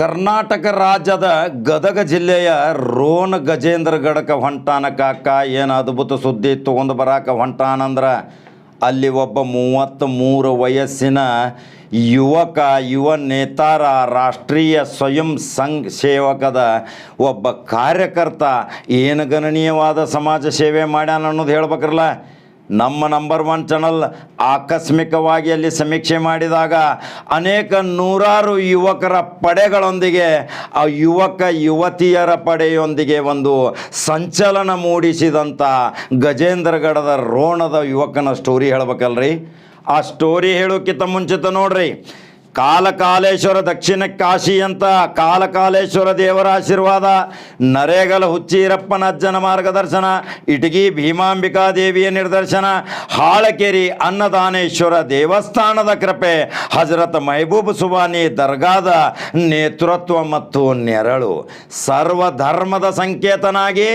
ಕರ್ನಾಟಕ ರಾಜ್ಯದ ಗದಗ ಜಿಲ್ಲೆಯ ರೋಣ ಗಜೇಂದ್ರಗಡಕ ಹೊಂಟಾನ ಕಾಕ, ಏನು ಅದ್ಭುತ ಸುದ್ದಿ ತೊಗೊಂಡು ಬರಾಕ ಹೊಂಟಾನಂದ್ರೆ, ಅಲ್ಲಿ ಒಬ್ಬ ಮೂವತ್ತ್ ಮೂರು ವಯಸ್ಸಿನ ಯುವಕ, ಯುವ ನೇತಾರ, ರಾಷ್ಟ್ರೀಯ ಸ್ವಯಂ ಸಂಘ ಸೇವಕದ ಒಬ್ಬ ಕಾರ್ಯಕರ್ತ, ಏನು ಗಣನೀಯವಾದ ಸಮಾಜ ಸೇವೆ ಮಾಡ್ಯಾನ ಅನ್ನೋದು ಹೇಳ್ಬೇಕ್ರಲ್ಲ. ನಮ್ಮ ನಂಬರ್ ಒನ್ ಚಾನಲ್ ಆಕಸ್ಮಿಕವಾಗಿ ಅಲ್ಲಿ ಸಮೀಕ್ಷೆ ಮಾಡಿದಾಗ ಅನೇಕ ನೂರಾರು ಯುವಕರ ಪಡೆಗಳೊಂದಿಗೆ, ಆ ಯುವಕ ಯುವತಿಯರ ಪಡೆಯೊಂದಿಗೆ ಒಂದು ಸಂಚಲನ ಮೂಡಿಸಿದಂಥ ಗಜೇಂದ್ರಗಡದ ರೋಣದ ಯುವಕನ ಸ್ಟೋರಿ ಹೇಳ್ಬೇಕಲ್ರಿ? ಆ ಸ್ಟೋರಿ ಹೇಳೋಕ್ಕಿಂತ ಮುಂಚಿತ ನೋಡ್ರಿ. ಕಾಲಕಾಲೇಶ್ವರ ದಕ್ಷಿಣ ಕಾಶಿ ಅಂತ ಕಾಲಕಾಲೇಶ್ವರ ದೇವರ ಆಶೀರ್ವಾದ, ನರೇಗಲ ಹುಚ್ಚೀರಪ್ಪನ ಅಜ್ಜನ ಮಾರ್ಗದರ್ಶನ, ಇಟಗಿ ಭೀಮಾಂಬಿಕಾ ದೇವಿಯ ನಿರ್ದರ್ಶನ, ಹಾಳಕೆರಿ ಅನ್ನದಾನೇಶ್ವರ ದೇವಸ್ಥಾನದ ಕೃಪೆ, ಹಜರತ್ ಮಹಬೂಬ್ ಸುಬಾನಿ ದರ್ಗಾದ ನೇತೃತ್ವ ಮತ್ತು ನೆರಳು. ಸರ್ವ ಧರ್ಮದ ಸಂಕೇತನಾಗಿ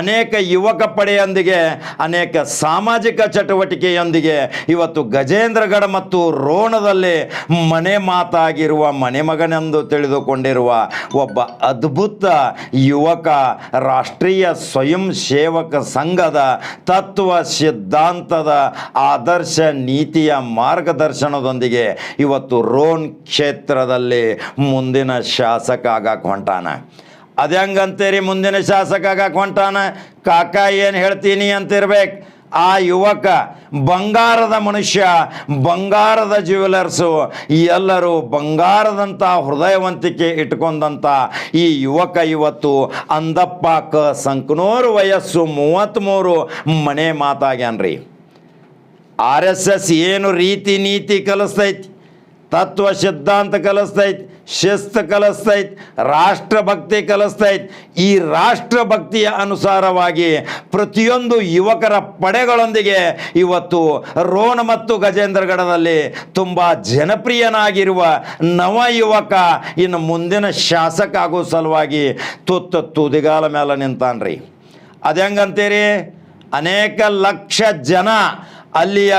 ಅನೇಕ ಯುವಕ ಪಡೆಯೊಂದಿಗೆ, ಅನೇಕ ಸಾಮಾಜಿಕ ಚಟುವಟಿಕೆಯೊಂದಿಗೆ ಇವತ್ತು ಗಜೇಂದ್ರಗಢ ಮತ್ತು ರೋಣದಲ್ಲಿ ಮನೆ ಮಾತಾಗಿರುವ ಮನೆಮಗನೆಂದು ತಿಳಿದುಕೊಂಡಿರುವ ಒಬ್ಬ ಅದ್ಭುತ ಯುವಕ, ರಾಷ್ಟ್ರೀಯ ಸ್ವಯಂ ಸೇವಕ ಸಂಘದ ತತ್ವ ಸಿದ್ಧಾಂತದ ಆದರ್ಶ ನೀತಿಯ ಮಾರ್ಗದರ್ಶನದೊಂದಿಗೆ ಇವತ್ತು ರೋನ್ ಕ್ಷೇತ್ರದಲ್ಲಿ ಮುಂದಿನ ಶಾಸಕ ಆಗಕ್ಕೆ ಹೊಂಟಾನ ಅದೇ ಹಂಗಂತೀರಿ ಮುಂದಿನ ಶಾಸಕ ಆಗಕ್ಕೆ ಹೊಂಟಾನ ಕಾಕ ಏನು ಹೇಳ್ತೀನಿ ಅಂತಿರ್ಬೇಕು. ಆ ಯುವಕ ಬಂಗಾರದ ಮನುಷ್ಯ, ಬಂಗಾರದ ಜ್ಯುವೆಲರ್ಸು ಎಲ್ಲರೂ ಬಂಗಾರದಂಥ ಹೃದಯವಂತಿಕೆ ಇಟ್ಕೊಂಡಂಥ ಈ ಯುವಕ ಇವತ್ತು ಅಂದಪ್ಪ ಕ ಸಂಕನೂರು ವಯಸ್ಸು ಮೂವತ್ತ್ಮೂರು ಮನೆ ಮಾತಾಗ್ಯಾನ್ರಿ. ಆರ್ ಎಸ್ ಎಸ್ ಏನು ರೀತಿ ನೀತಿ ಕಲಿಸ್ತೈತಿ, ತತ್ವ ಸಿದ್ಧಾಂತ ಕಲಿಸ್ತೈತಿ ಶಿಸ್ತು ಇತ್ತು ರಾಷ್ಟ್ರಭಕ್ತಿ ಕಲಿಸ್ತೈತಿ. ಈ ರಾಷ್ಟ್ರಭಕ್ತಿಯ ಅನುಸಾರವಾಗಿ ಪ್ರತಿಯೊಂದು ಯುವಕರ ಪಡೆಗಳೊಂದಿಗೆ ಇವತ್ತು ರೋಣ ಮತ್ತು ಗಜೇಂದ್ರಗಡದಲ್ಲಿ ತುಂಬ ಜನಪ್ರಿಯನಾಗಿರುವ ನವ ಯುವಕ ಇನ್ನು ಮುಂದಿನ ಶಾಸಕ ಆಗೋ ಸಲುವಾಗಿ ತುತ್ತ ತುದಿಗಾಲ ಮೇಲೆ ನಿಂತಾನ್ರಿ. ಅದು ಹೆಂಗಂತೀರಿ? ಅನೇಕ ಲಕ್ಷ ಜನ ಅಲ್ಲಿಯ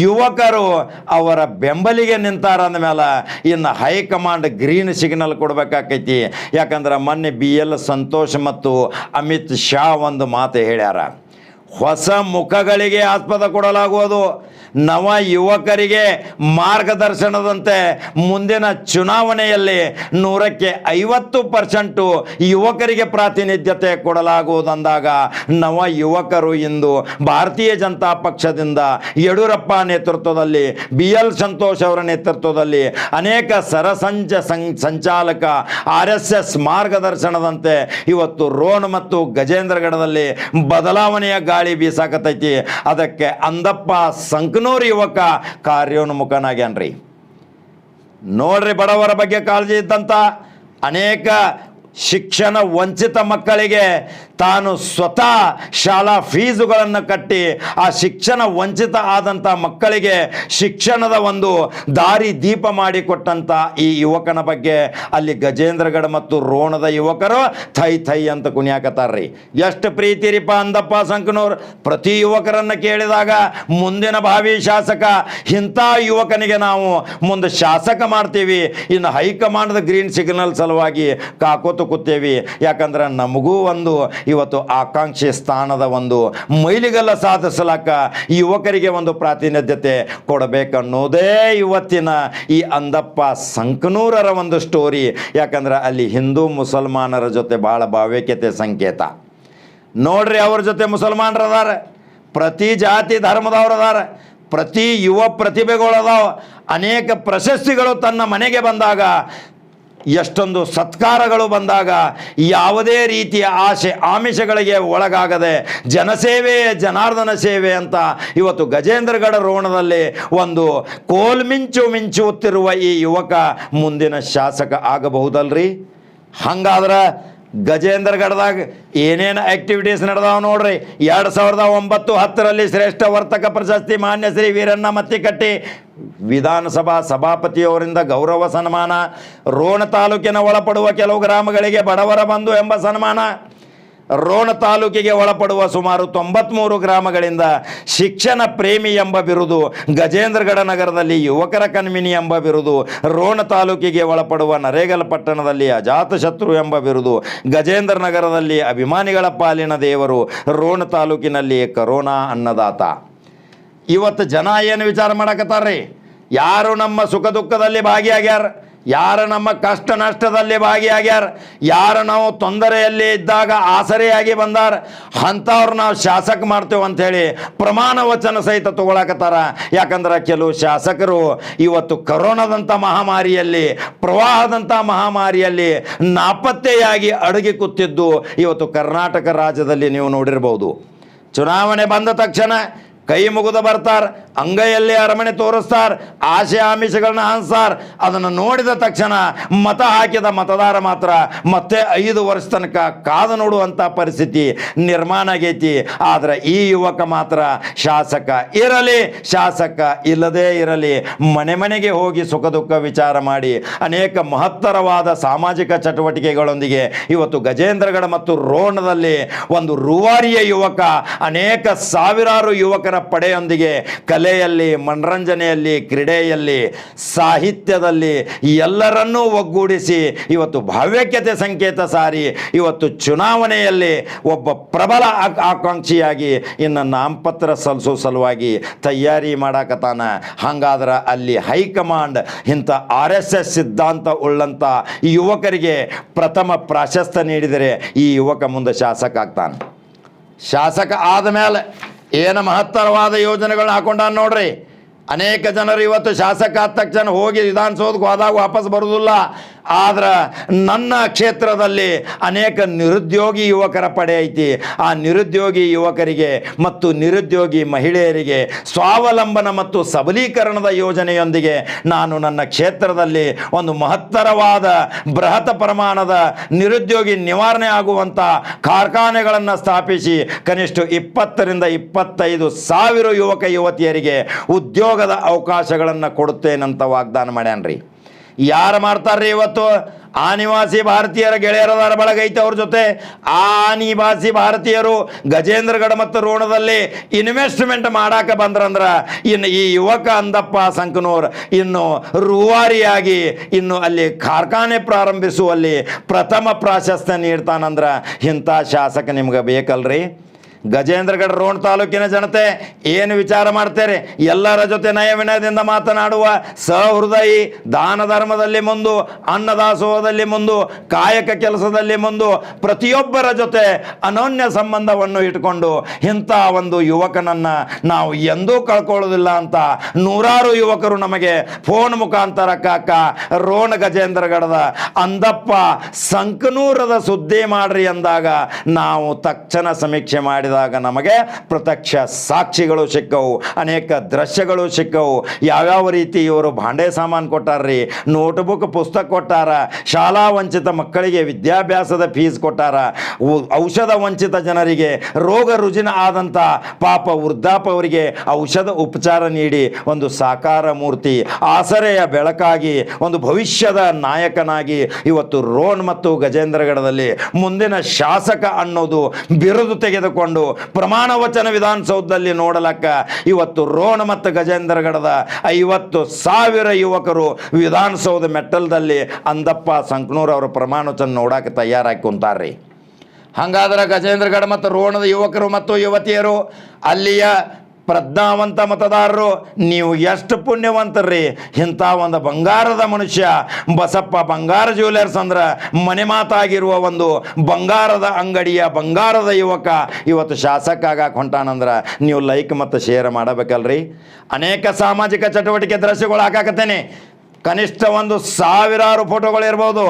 ಯುವಕರು ಅವರ ಬೆಂಬಲಿಗೆ ನಿಂತಾರ ಅಂದಮೇಲೆ ಇನ್ನು ಹೈಕಮಾಂಡ್ ಗ್ರೀನ್ ಸಿಗ್ನಲ್ ಕೊಡಬೇಕಾಕೈತಿ. ಯಾಕಂದ್ರೆ ಮೊನ್ನೆ ಬಿ ಎಲ್ ಸಂತೋಷ್ ಮತ್ತು ಅಮಿತ್ ಶಾ ಒಂದು ಮಾತು ಹೇಳ್ಯಾರ. ಹೊಸ ಮುಖಗಳಿಗೆ ಆಸ್ಪದ ಕೊಡಲಾಗುವುದು. ನವ ಯುವಕರಿಗೆ ಮಾರ್ಗದರ್ಶನದಂತೆ ಮುಂದಿನ ಚುನಾವಣೆಯಲ್ಲಿ ನೂರಕ್ಕೆ ಐವತ್ತು ಪರ್ಸೆಂಟು ಯುವಕರಿಗೆ ಪ್ರಾತಿನಿಧ್ಯತೆ ಕೊಡಲಾಗುವುದಂದಾಗ ನವ ಯುವಕರು ಇಂದು ಭಾರತೀಯ ಜನತಾ ಪಕ್ಷದಿಂದ ಯಡಿಯೂರಪ್ಪ ನೇತೃತ್ವದಲ್ಲಿ, ಬಿ ಎಲ್ ಸಂತೋಷ್ ಅವರ ನೇತೃತ್ವದಲ್ಲಿ ಅನೇಕ ಸರಸಂಚ ಸಂಚಾಲಕ ಆರ್ ಎಸ್ ಎಸ್ ಮಾರ್ಗದರ್ಶನದಂತೆ ಇವತ್ತು ರೋಣ ಮತ್ತು ಗಜೇಂದ್ರಗಡದಲ್ಲಿ ಬದಲಾವಣೆಯ ಗಾಳಿ ಬೀಸಾಕತೈತಿ. ಅದಕ್ಕೆ ಅಂದಪ್ಪ ಸಂಕನೂರು ಯುವಕ ಕಾರ್ಯೋನ್ಮುಖನಾಗ್ಯಾನ್ರಿ. ನೋಡ್ರಿ ಬಡವರ ಬಗ್ಗೆ ಕಾಳಜಿ ಇದ್ದಂಥ ಅನೇಕ ಶಿಕ್ಷಣ ವಂಚಿತ ಮಕ್ಕಳಿಗೆ ತಾನು ಸ್ವತಃ ಶಾಲಾ ಫೀಸುಗಳನ್ನು ಕಟ್ಟಿ ಆ ಶಿಕ್ಷಣ ವಂಚಿತ ಆದಂಥ ಮಕ್ಕಳಿಗೆ ಶಿಕ್ಷಣದ ಒಂದು ದಾರಿ ದೀಪ ಮಾಡಿಕೊಟ್ಟಂಥ ಈ ಯುವಕನ ಬಗ್ಗೆ ಅಲ್ಲಿ ಗಜೇಂದ್ರಗಡ ಮತ್ತು ರೋಣದ ಯುವಕರು ಥೈ ಥೈ ಅಂತ ಕುಣಿಯಾಕತ್ತಾರ್ರಿ. ಎಷ್ಟು ಪ್ರೀತಿ ರೀಪ ಅಂದಪ್ಪ ಸಂಕನೂರ್. ಪ್ರತಿ ಯುವಕರನ್ನು ಕೇಳಿದಾಗ ಮುಂದಿನ ಭಾವಿ ಶಾಸಕ, ಇಂಥ ಯುವಕನಿಗೆ ನಾವು ಮುಂದೆ ಶಾಸಕ ಮಾಡ್ತೀವಿ. ಇನ್ನು ಹೈಕಮಾಂಡ್ದ ಗ್ರೀನ್ ಸಿಗ್ನಲ್ ಸಲುವಾಗಿ ಕಾಕೋತು ಯಾಕಂದ್ರೆ ನಮಗೂ ಒಂದು ಇವತ್ತು ಆಕಾಂಕ್ಷಿ ಸ್ಥಾನದ ಒಂದು ಮೈಲಿಗಲ್ಲ ಸಾಧಿಸಲಕ್ಕ ಯುವಕರಿಗೆ ಒಂದು ಪ್ರಾತಿನಿಧ್ಯತೆ ಕೊಡಬೇಕನ್ನೋದೇ ಇವತ್ತಿನ ಈ ಅಂದಪ್ಪ ಸಂಕನೂರರ ಒಂದು ಸ್ಟೋರಿ ಯಾಕಂದ್ರೆ ಅಲ್ಲಿ ಹಿಂದೂ ಮುಸಲ್ಮಾನರ ಜೊತೆ ಭಾಳ ಭಾವೈಕ್ಯತೆ ಸಂಕೇತ. ನೋಡ್ರಿ ಅವ್ರ ಜೊತೆ ಮುಸಲ್ಮಾನರು ಪ್ರತಿ ಜಾತಿ ಧರ್ಮದವ್ರು ಪ್ರತಿ ಯುವ ಪ್ರತಿಭೆಗಳು ಅದಾವ ಅನೇಕ ಪ್ರಶಸ್ತಿಗಳು ತನ್ನ ಮನೆಗೆ ಬಂದಾಗ ಎಷ್ಟೊಂದು ಸತ್ಕಾರಗಳು ಬಂದಾಗ ಯಾವುದೇ ರೀತಿಯ ಆಶೆ ಆಮಿಷಗಳಿಗೆ ಒಳಗಾಗದೆ ಜನಸೇವೆ, ಜನಾರ್ದನ ಸೇವೆ ಅಂತ ಇವತ್ತು ಗಜೇಂದ್ರಗಡ ರೋಣದಲ್ಲಿ ಒಂದು ಕೋಲ್ಮಿಂಚು ಮಿಂಚುತ್ತಿರುವ ಈ ಯುವಕ ಮುಂದಿನ ಶಾಸಕ ಆಗಬಹುದಲ್ರಿ? ಹಂಗಾದ್ರೆ ಗಜೇಂದ್ರಗಡದಾಗ ಏನೇನು ಆ್ಯಕ್ಟಿವಿಟೀಸ್ ನಡೆದಾವ ನೋಡ್ರಿ? ಎರಡು ಸಾವಿರದ ಒಂಬತ್ತು ಹತ್ತರಲ್ಲಿ ಶ್ರೇಷ್ಠ ವರ್ತಕ ಪ್ರಶಸ್ತಿ ಮಾನ್ಯ ಶ್ರೀ ವೀರಣ್ಣ ಮತ್ತಿಕಟ್ಟಿ, ವಿಧಾನಸಭಾ ಸಭಾಪತಿಯವರಿಂದ ಗೌರವ ಸನ್ಮಾನ. ರೋಣ ತಾಲೂಕಿನ ಒಳಪಡುವ ಕೆಲವು ಗ್ರಾಮಗಳಿಗೆ ಬಡವರ ಬಂದು ಎಂಬ ಸನ್ಮಾನ. ರೋಣ ತಾಲೂಕಿಗೆ ಒಳಪಡುವ ಸುಮಾರು ತೊಂಬತ್ಮೂರು ಗ್ರಾಮಗಳಿಂದ ಶಿಕ್ಷಣ ಪ್ರೇಮಿ ಎಂಬ ಬಿರುದು ಗಜೇಂದ್ರಗಡ ನಗರದಲ್ಲಿ ಯುವಕರ ಕಣ್ಮಿನಿ ಎಂಬ ಬಿರುದು ರೋಣ ತಾಲೂಕಿಗೆ ಒಳಪಡುವ ನರೇಗಲ್ ಪಟ್ಟಣದಲ್ಲಿ ಅಜಾತಶತ್ರು ಎಂಬ ಬಿರುದು ಗಜೇಂದ್ರ ನಗರದಲ್ಲಿ ಅಭಿಮಾನಿಗಳ ಪಾಲಿನ ದೇವರು ರೋಣ ತಾಲೂಕಿನಲ್ಲಿ ಕರೋನಾ ಅನ್ನದಾತ. ಇವತ್ತು ಜನ ಏನು ವಿಚಾರ ಮಾಡಕತ್ತಾರ್ರಿ? ಯಾರು ನಮ್ಮ ಸುಖ ದುಃಖದಲ್ಲಿ ಭಾಗಿಯಾಗ್ಯಾರ? ಯಾರು ನಮ್ಮ ಕಷ್ಟ ನಷ್ಟದಲ್ಲಿ ಭಾಗಿಯಾಗ್ಯಾರ? ಯಾರು ನಾವು ತೊಂದರೆಯಲ್ಲಿ ಇದ್ದಾಗ ಆಸರೆಯಾಗಿ ಬಂದಾರ? ಅಂಥವ್ರು ನಾವು ಶಾಸಕ ಮಾಡ್ತೇವೆ ಅಂಥೇಳಿ ಪ್ರಮಾಣ ವಚನ ಸಹಿತ ತಗೊಳಕತ್ತಾರ. ಯಾಕಂದ್ರೆ ಕೆಲವು ಶಾಸಕರು ಇವತ್ತು ಕರೋನಾದಂಥ ಮಹಾಮಾರಿಯಲ್ಲಿ, ಪ್ರವಾಹದಂಥ ಮಹಾಮಾರಿಯಲ್ಲಿ ನಾಪತ್ತೆಯಾಗಿ ಅಡುಗೆ ಕೂತಿದ್ದು ಇವತ್ತು ಕರ್ನಾಟಕ ರಾಜ್ಯದಲ್ಲಿ ನೀವು ನೋಡಿರ್ಬೋದು. ಚುನಾವಣೆ ಬಂದ ತಕ್ಷಣ ಕೈ ಮುಗಿದು ಬರ್ತಾರ, ಅಂಗೈಯಲ್ಲಿ ಅರಮನೆ ತೋರಿಸ್ತಾರ ಆಶೆ ಆಮಿಷಗಳನ್ನ ಹಂಚ್ತಾರ ಅದನ್ನು ನೋಡಿದ ತಕ್ಷಣ ಮತ ಹಾಕಿದ ಮತದಾರ ಮಾತ್ರ ಮತ್ತೆ ಐದು ವರ್ಷ ತನಕ ಕಾದು ನೋಡುವಂಥ ಪರಿಸ್ಥಿತಿ ನಿರ್ಮಾಣ ಆಗೈತಿ. ಆದರೆ ಈ ಯುವಕ ಮಾತ್ರ ಶಾಸಕ ಇರಲಿ, ಶಾಸಕ ಇಲ್ಲದೇ ಇರಲಿ, ಮನೆ ಮನೆಗೆ ಹೋಗಿ ಸುಖ ದುಃಖ ವಿಚಾರ ಮಾಡಿ, ಅನೇಕ ಮಹತ್ತರವಾದ ಸಾಮಾಜಿಕ ಚಟುವಟಿಕೆಗಳೊಂದಿಗೆ ಇವತ್ತು ಗಜೇಂದ್ರಗಡ ಮತ್ತು ರೋಣದಲ್ಲಿ ಒಂದು ರೂವಾರಿಯ ಯುವಕ, ಅನೇಕ ಸಾವಿರಾರು ಯುವಕರ ಪಡೆಯೊಂದಿಗೆ ಕಲೆಯಲ್ಲಿ, ಮನರಂಜನೆಯಲ್ಲಿ, ಕ್ರೀಡೆಯಲ್ಲಿ, ಸಾಹಿತ್ಯದಲ್ಲಿ ಎಲ್ಲರನ್ನೂ ಒಗ್ಗೂಡಿಸಿ ಇವತ್ತು ಭಾವ್ಯಕ್ಯತೆ ಸಂಕೇತ ಸಾರಿ ಇವತ್ತು ಚುನಾವಣೆಯಲ್ಲಿ ಒಬ್ಬ ಪ್ರಬಲ ಆಕ್- ಆಕಾಂಕ್ಷಿಯಾಗಿ ಇನ್ನು ನಾಮಪತ್ರ ಸಲ್ಲಿಸೋ ಸಲುವಾಗಿ ತಯಾರಿ ಮಾಡಾಕತಾನ ಹಂಗಾದ್ರೆ ಅಲ್ಲಿ ಹೈಕಮಾಂಡ್ ಇಂಥ ಆರ್ ಎಸ್ ಎಸ್ ಸಿದ್ಧಾಂತ ಉಳ್ಳಂಥ ಯುವಕರಿಗೆ ಪ್ರಥಮ ಪ್ರಾಶಸ್ತ್ಯ ನೀಡಿದರೆ ಈ ಯುವಕ ಮುಂದೆ ಶಾಸಕ ಆಗ್ತಾನೆ. ಶಾಸಕ ಆದಮೇಲೆ ಏನು ಮಹತ್ತರವಾದ ಯೋಜನೆಗಳನ್ನ ಹಾಕೊಂಡಾನ ನೋಡ್ರಿ. ಅನೇಕ ಜನರು ಇವತ್ತು ಶಾಸಕ ಆದ ತಕ್ಷಣ ಹೋಗಿ ವಿಧಾನಸೌಧಕ್ಕೆ ಹೋದಾಗ ವಾಪಸ್ ಬರೋದಿಲ್ಲ. ಆದ್ರೆ ನನ್ನ ಕ್ಷೇತ್ರದಲ್ಲಿ ಅನೇಕ ನಿರುದ್ಯೋಗಿ ಯುವಕರ ಪಡೆ ಐತಿ. ಆ ನಿರುದ್ಯೋಗಿ ಯುವಕರಿಗೆ ಮತ್ತು ನಿರುದ್ಯೋಗಿ ಮಹಿಳೆಯರಿಗೆ ಸ್ವಾವಲಂಬನ ಮತ್ತು ಸಬಲೀಕರಣದ ಯೋಜನೆಯೊಂದಿಗೆ ನಾನು ನನ್ನ ಕ್ಷೇತ್ರದಲ್ಲಿ ಒಂದು ಮಹತ್ತರವಾದ ಬೃಹತ್ ಪ್ರಮಾಣದ ನಿರುದ್ಯೋಗಿ ನಿವಾರಣೆ ಆಗುವಂಥ ಕಾರ್ಖಾನೆಗಳನ್ನು ಸ್ಥಾಪಿಸಿ ಕನಿಷ್ಠ ಇಪ್ಪತ್ತರಿಂದ ಇಪ್ಪತ್ತೈದು ಸಾವಿರ ಯುವಕ ಯುವತಿಯರಿಗೆ ಉದ್ಯೋಗದ ಅವಕಾಶಗಳನ್ನು ಕೊಡುತ್ತೇನಂತ ವಾಗ್ದಾನ ಮಾಡ್ಯಾನ್ರಿ. ಯಾರು ಮಾಡ್ತಾರ್ರಿ ಇವತ್ತು? ಆನಿವಾಸಿ ಭಾರತೀಯರ ಗೆಳೆಯರದಾರ ಬಳಗ ಐತೆ ಅವ್ರ ಜೊತೆ. ಆ ನಿವಾಸಿ ಭಾರತೀಯರು ಗಜೇಂದ್ರಗಢ ಮತ್ತು ರೋಣದಲ್ಲಿ ಇನ್ವೆಸ್ಟ್ಮೆಂಟ್ ಮಾಡಾಕ ಬಂದ್ರಂದ್ರ ಇನ್ನು ಈ ಯುವಕ ಅಂದಪ್ಪ ಸಂಕನೂರ್ ಇನ್ನು ರೂವಾರಿಯಾಗಿ ಇನ್ನು ಅಲ್ಲಿ ಕಾರ್ಖಾನೆ ಪ್ರಾರಂಭಿಸುವಲ್ಲಿ ಪ್ರಥಮ ಪ್ರಾಶಸ್ತ್ಯ ನೀಡ್ತಾನಂದ್ರ ಇಂಥ ಶಾಸಕ ನಿಮ್ಗೆ ಬೇಕಲ್ರಿ? ಗಜೇಂದ್ರಗಡ ರೋಣ ತಾಲೂಕಿನ ಜನತೆ ಏನು ವಿಚಾರ ಮಾಡ್ತೇರಿ? ಎಲ್ಲರ ಜೊತೆ ನಯ ವಿನಯದಿಂದ ಮಾತನಾಡುವ ಸಹೃದಯಿ ದಾನ ಧರ್ಮದಲ್ಲಿ ಮುಂದು, ಅನ್ನದಾಸೋಹದಲ್ಲಿ ಮುಂದು, ಕಾಯಕ ಕೆಲಸದಲ್ಲಿ ಮುಂದು, ಪ್ರತಿಯೊಬ್ಬರ ಜೊತೆ ಅನೋನ್ಯ ಸಂಬಂಧವನ್ನು ಇಟ್ಕೊಂಡು ಇಂಥ ಒಂದು ಯುವಕನನ್ನು ನಾವು ಎಂದೂ ಕಳ್ಕೊಳ್ಳೋದಿಲ್ಲ ಅಂತ ನೂರಾರು ಯುವಕರು ನಮಗೆ ಫೋನ್ ಮುಖಾಂತರ ಕಾಕ, ರೋಣ ಗಜೇಂದ್ರಗಡದ ಅಂದಪ್ಪ ಸಂಕನೂರದ ಸುದ್ದಿ ಮಾಡ್ರಿ ಅಂದಾಗ ನಾವು ತಕ್ಷಣ ಸಮೀಕ್ಷೆ ಮಾಡಿದಾಗ ನಮಗೆ ಪ್ರತ್ಯಕ್ಷ ಸಾಕ್ಷಿಗಳು ಸಿಕ್ಕವು, ಅನೇಕ ದೃಶ್ಯಗಳು ಸಿಕ್ಕವು. ಯಾವ್ಯಾವ ರೀತಿ ಇವರು ಭಾಂಡೆ ಸಾಮಾನು ಕೊಟ್ಟಾರ್ರಿ, ನೋಟ್ಬುಕ್ ಪುಸ್ತಕ ಕೊಟ್ಟಾರ, ಶಾಲಾ ವಂಚಿತ ಮಕ್ಕಳಿಗೆ ವಿದ್ಯಾಭ್ಯಾಸದ ಫೀಸ್ ಕೊಟ್ಟಾರ ಔಷಧ ವಂಚಿತ ಜನರಿಗೆ ರೋಗ ರುಜಿನ ಆದಂಥ ಪಾಪ ವೃದ್ಧಾಪ ಅವರಿಗೆ ಔಷಧ ಉಪಚಾರ ನೀಡಿ ಒಂದು ಸಾಕಾರ ಮೂರ್ತಿ, ಆಸರೆಯ ಬೆಳಕಾಗಿ ಒಂದು ಭವಿಷ್ಯದ ನಾಯಕನಾಗಿ ಇವತ್ತು ರೋನ್ ಮತ್ತು ಗಜೇಂದ್ರಗಡದಲ್ಲಿ ಮುಂದಿನ ಶಾಸಕ ಅನ್ನೋದು ಬಿರುದು ತೆಗೆದುಕೊಂಡು ಪ್ರಮಾಣ ವಚನ ವಿಧಾನಸೌಧದಲ್ಲಿ ನೋಡಲಕ್ಕ ಇವತ್ತು ರೋಣ ಮತ್ತು ಗಜೇಂದ್ರಗಡದ ಐವತ್ತು ಸಾವಿರ ಯುವಕರು ವಿಧಾನಸೌಧ ಮೆಟ್ಟಲದಲ್ಲಿ ಅಂದಪ್ಪ ಸಂಕನೂರ್ ಅವರ ಪ್ರಮಾಣ ವಚನ ನೋಡಕ್ಕೆ ತಯಾರಾಗಿ ಕುಂತಾರ್ರಿ. ಹಾಗಾದ್ರೆ ಗಜೇಂದ್ರಗಡ ಮತ್ತು ರೋಣದ ಯುವಕರು ಮತ್ತು ಯುವತಿಯರು ಅಲ್ಲಿಯ ಪ್ರಜ್ಞಾವಂತ ಮತದಾರರು, ನೀವು ಎಷ್ಟು ಪುಣ್ಯವಂತರ್ರಿ ಇಂಥ ಒಂದು ಬಂಗಾರದ ಮನುಷ್ಯ, ಬಸಪ್ಪ ಬಂಗಾರ ಜ್ಯುವೆಲರ್ಸ್ ಅಂದ್ರೆ ಮನೆ ಮಾತಾಗಿರುವ ಒಂದು ಬಂಗಾರದ ಅಂಗಡಿಯ ಬಂಗಾರದ ಯುವಕ ಇವತ್ತು ಶಾಸಕ ಆಗಕ್ಕೆ ಹೊಂಟಾನಂದ್ರೆ ನೀವು ಲೈಕ್ ಮತ್ತು ಶೇರ್ ಮಾಡಬೇಕಲ್ರಿ? ಅನೇಕ ಸಾಮಾಜಿಕ ಚಟುವಟಿಕೆ ದೃಶ್ಯಗಳು ಹಾಕಾಕತ್ತೇನೆ. ಕನಿಷ್ಠ ಒಂದು ಸಾವಿರಾರು ಫೋಟೋಗಳು ಇರ್ಬೋದು.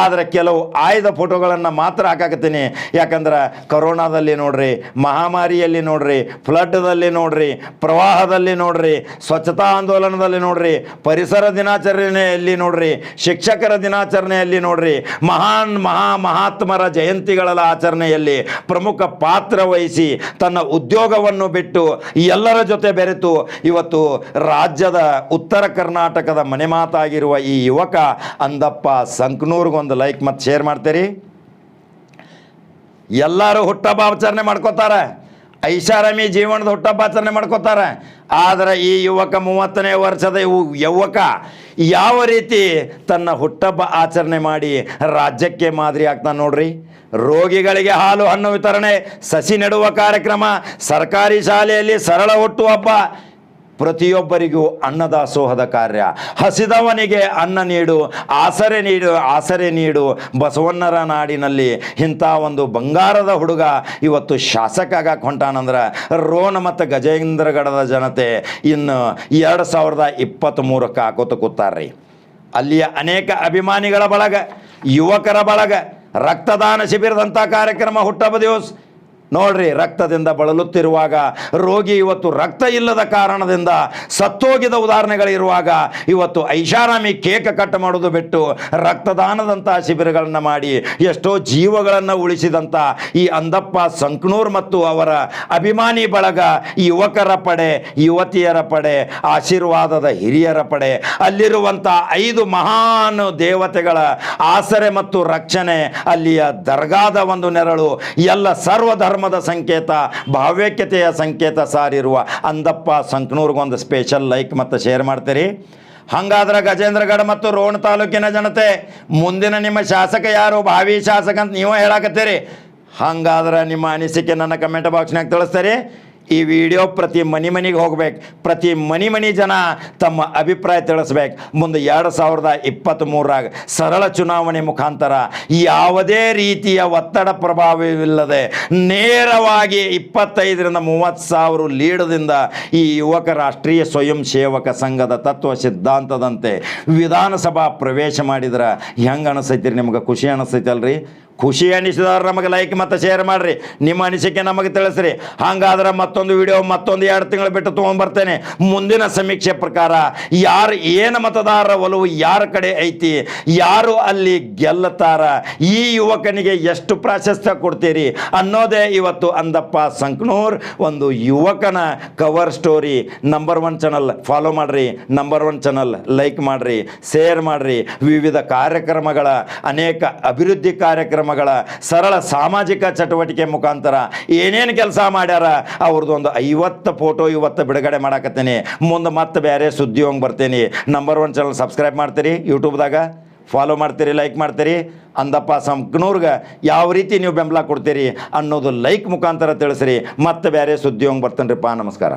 ಆದರೆ ಕೆಲವು ಆಯ್ದ ಫೋಟೋಗಳನ್ನು ಮಾತ್ರ ಹಾಕಾಕತ್ತೀನಿ. ಯಾಕಂದ್ರೆ ಕರೋನಾದಲ್ಲಿ ನೋಡ್ರಿ, ಮಹಾಮಾರಿಯಲ್ಲಿ ನೋಡ್ರಿ ಫ್ಲಡ್ದಲ್ಲಿ ನೋಡ್ರಿ, ಪ್ರವಾಹದಲ್ಲಿ ನೋಡ್ರಿ, ಸ್ವಚ್ಛತಾ ಆಂದೋಲನದಲ್ಲಿ ನೋಡ್ರಿ, ಪರಿಸರ ದಿನಾಚರಣೆಯಲ್ಲಿ ನೋಡ್ರಿ, ಶಿಕ್ಷಕರ ದಿನಾಚರಣೆಯಲ್ಲಿ ನೋಡ್ರಿ, ಮಹಾನ್ ಮಹಾ ಮಹಾತ್ಮರ ಜಯಂತಿಗಳ ಆಚರಣೆಯಲ್ಲಿ ಪ್ರಮುಖ ಪಾತ್ರ ವಹಿಸಿ ತನ್ನ ಉದ್ಯೋಗವನ್ನು ಬಿಟ್ಟು ಎಲ್ಲರ ಜೊತೆ ಬೆರೆತು ಇವತ್ತು ರಾಜ್ಯದ ಉತ್ತರ ಕರ್ನಾಟಕದ ಮನೆ ಮಾತಾಗಿರುವ ಈ ಯುವಕ ಅಂದಪ್ಪ ಸಂಕನೂರ್ಗೊಂದು ಲೈಕ್ ಮತ್ತು ಶೇರ್ ಮಾಡ್ತೀರಿ. ಎಲ್ಲರೂ ಹುಟ್ಟಬ್ಬ ಆಚರಣೆ ಮಾಡ್ಕೋತಾರೆ. ಐಷಾರಾಮಿ ಜೀವನದ ಹುಟ್ಟಬ್ಬ ಆಚರಣೆ ಮಾಡ್ಕೋತಾರೆ. ಆದರೆ ಈ ಯುವಕ ಮೂವತ್ತನೇ ವರ್ಷದ ಯುವಕ ಯಾವ ರೀತಿ ತನ್ನ ಹುಟ್ಟಬ್ಬ ಆಚರಣೆ ಮಾಡಿ ರಾಜ್ಯಕ್ಕೆ ಮಾದರಿ ಆಗ್ತಾನೆ ನೋಡ್ರಿ. ರೋಗಿಗಳಿಗೆ ಹಾಲು ಹಣ್ಣು ವಿತರಣೆ, ಸಸಿ ನೆಡುವ ಕಾರ್ಯಕ್ರಮ, ಸರ್ಕಾರಿ ಶಾಲೆಯಲ್ಲಿ ಸರಳ ಹುಟ್ಟುಹಬ್ಬ ಪ್ರತಿಯೊಬ್ಬರಿಗೂ ಅನ್ನದಾಸೋಹದ ಕಾರ್ಯ. ಹಸಿದವನಿಗೆ ಅನ್ನ ನೀಡು, ಆಸರೆ ನೀಡು ಆಸರೆ ನೀಡು. ಬಸವಣ್ಣರ ನಾಡಿನಲ್ಲಿ ಇಂಥ ಒಂದು ಬಂಗಾರದ ಹುಡುಗ ಇವತ್ತು ಶಾಸಕ ಆಗಕ್ಕೆ ಹೊಂಟಾನಂದ್ರೆ ರೋಣ ಮತ್ತು ಗಜೇಂದ್ರಗಡದ ಜನತೆ ಇನ್ನು ಎರಡು ಸಾವಿರದ ಇಪ್ಪತ್ತ್ಮೂರಕ್ಕೆ ಹಾಕೋತ ಕೂತಾರ್ರಿ. ಅಲ್ಲಿಯ ಅನೇಕ ಅಭಿಮಾನಿಗಳ ಬಳಗ, ಯುವಕರ ಬಳಗ, ರಕ್ತದಾನ ಶಿಬಿರದಂಥ ಕಾರ್ಯಕ್ರಮ ಹುಟ್ಟಬ ದಿವಸ. ನೋಡ್ರಿ, ರಕ್ತದಿಂದ ಬಳಲುತ್ತಿರುವಾಗ, ರೋಗಿ ಇವತ್ತು ರಕ್ತ ಇಲ್ಲದ ಕಾರಣದಿಂದ ಸತ್ತೋಗಿದ ಉದಾಹರಣೆಗಳಿರುವಾಗ, ಇವತ್ತು ಐಷಾರಾಮಿ ಕೇಕ್ ಕಟ್ ಮಾಡೋದು ಬಿಟ್ಟು ರಕ್ತದಾನದಂತಹ ಶಿಬಿರಗಳನ್ನು ಮಾಡಿ, ಎಷ್ಟೋ ಜೀವಗಳನ್ನು ಉಳಿಸಿದಂಥ ಈ ಅಂದಪ್ಪ ಸಂಕನೂರ್ ಮತ್ತು ಅವರ ಅಭಿಮಾನಿ ಬಳಗ, ಯುವಕರ ಪಡೆ, ಯುವತಿಯರ ಪಡೆ, ಆಶೀರ್ವಾದದ ಹಿರಿಯರ ಪಡೆ, ಅಲ್ಲಿರುವಂಥ ಐದು ಮಹಾನ್ ದೇವತೆಗಳ ಆಸರೆ ಮತ್ತು ರಕ್ಷಣೆ, ಅಲ್ಲಿಯ ದರ್ಗಾದ ಒಂದು ನೆರಳು, ಎಲ್ಲ ಸರ್ವ ಧರ್ಮದ ಸಂಕೇತ ಭಾವ್ಯಕ್ಯತೆಯ ಸಂಕೇತ ಸಾರಿರುವ ಅಂದಪ್ಪ ಸಂಕನೂರ್ಗೊಂದು ಸ್ಪೆಷಲ್ ಲೈಕ್ ಮತ್ತು ಶೇರ್ ಮಾಡ್ತೀರಿ. ಹಂಗಾದ್ರೆ ಗಜೇಂದ್ರಗಢ ಮತ್ತು ರೋಣ ತಾಲೂಕಿನ ಜನತೆ, ಮುಂದಿನ ನಿಮ್ಮ ಶಾಸಕ ಯಾರು? ಭಾವಿ ಶಾಸಕ ಅಂತ ನೀವು ಹೇಳಕತ್ತೀರಿ. ಹಂಗಾದ್ರೆ ನಿಮ್ಮ ಅನಿಸಿಕೆ ನನ್ನ ಕಮೆಂಟ್ ಬಾಕ್ಸ್ನಾಗ ತಿಳಿಸ್ತೀರಿ. ಈ ವಿಡಿಯೋ ಪ್ರತಿ ಮನೆ ಮನೆಗೆ ಹೋಗ್ಬೇಕು. ಪ್ರತಿ ಮನೆ ಮನೆ ಜನ ತಮ್ಮ ಅಭಿಪ್ರಾಯ ತಿಳಿಸ್ಬೇಕು. ಮುಂದೆ ಎರಡು ಸಾವಿರದ ಇಪ್ಪತ್ತ್ಮೂರಾಗ ಸರಳ ಚುನಾವಣೆ ಮುಖಾಂತರ ಯಾವುದೇ ರೀತಿಯ ಒತ್ತಡ ಪ್ರಭಾವವಿಲ್ಲದೆ ನೇರವಾಗಿ ಇಪ್ಪತ್ತೈದರಿಂದ ಮೂವತ್ತು ಸಾವಿರ ಲೀಡದಿಂದ ಈ ಯುವಕ ರಾಷ್ಟ್ರೀಯ ಸ್ವಯಂ ಸೇವಕ ಸಂಘದ ತತ್ವ ಸಿದ್ಧಾಂತದಂತೆ ವಿಧಾನಸಭಾ ಪ್ರವೇಶ ಮಾಡಿದ್ರೆ ಹೆಂಗೆ ಅನಿಸೈತಿ ನಿಮ್ಗೆ? ಖುಷಿ ಅನಿಸ್ತೈತಲ್ರಿ? ಖುಷಿ ಅನಿಸಿದವ್ರು ನಮಗೆ ಲೈಕ್ ಮತ್ತು ಶೇರ್ ಮಾಡಿರಿ. ನಿಮ್ಮ ಅನಿಸಿಕೆ ನಮಗೆ ತಿಳಿಸ್ರಿ. ಹಾಗಾದ್ರೆ ಮತ್ತೊಂದು ವಿಡಿಯೋ ಮತ್ತೊಂದು ಎರಡು ತಿಂಗಳು ಬಿಟ್ಟು ತೊಗೊಂಡ್ಬರ್ತೇನೆ ಮುಂದಿನ ಸಮೀಕ್ಷೆ ಪ್ರಕಾರ ಯಾರು ಏನು ಮತದಾರರ ಒಲವು ಯಾರ ಕಡೆ ಐತಿ, ಯಾರು ಅಲ್ಲಿ ಗೆಲ್ಲತಾರ ಈ ಯುವಕನಿಗೆ ಎಷ್ಟು ಪ್ರಾಶಸ್ತ್ಯ ಕೊಡ್ತೀರಿ ಅನ್ನೋದೇ ಇವತ್ತು ಅಂದಪ್ಪ ಸಂಕನೂರ್ ಒಂದು ಯುವಕನ cover story number one channel follow ಮಾಡಿರಿ. ನಂಬರ್ ಒನ್ ಚಾನಲ್ ಲೈಕ್ ಮಾಡಿರಿ. ಶೇರ್ ಮಾಡಿರಿ. ವಿವಿಧ ಕಾರ್ಯಕ್ರಮಗಳ, ಅನೇಕ ಅಭಿವೃದ್ಧಿ ಕಾರ್ಯಕ್ರಮಗಳ ಸರಳ ಸಾಮಾಜಿಕ ಚಟುವಟಿಕೆ ಮುಖಾಂತರ ಏನೇನು ಕೆಲಸ ಮಾಡ್ಯಾರ ಅವ್ರದ್ದು ಒಂದು ಐವತ್ತು ಫೋಟೋ ಇವತ್ತು ಬಿಡುಗಡೆ ಮಾಡಾಕತ್ತೀನಿ. ಮುಂದೆ ಮತ್ತೆ ಬೇರೆ ಸುದ್ದಿ ಹೋಗಿ ಬರ್ತೀನಿ. ನಂಬರ್ ಒನ್ ಚಾನಲ್ ಸಬ್ಸ್ಕ್ರೈಬ್ ಮಾಡ್ತೀರಿ ಯೂಟ್ಯೂಬ್ದಾಗ ಫಾಲೋ ಮಾಡ್ತೀರಿ ಲೈಕ್ ಮಾಡ್ತೀರಿ. ಅಂದಪ್ಪ ಸಂಕನೂರ್ಗೆ ಯಾವ ರೀತಿ ನೀವು ಬೆಂಬಲ ಕೊಡ್ತೀರಿ ಅನ್ನೋದು ಲೈಕ್ ಮುಖಾಂತರ ತಿಳಿಸ್ರಿ. ಮತ್ತೆ ಬೇರೆ ಸುದ್ದಿ ಹೋಗಿ ರೀಪ್ಪ ನಮಸ್ಕಾರ.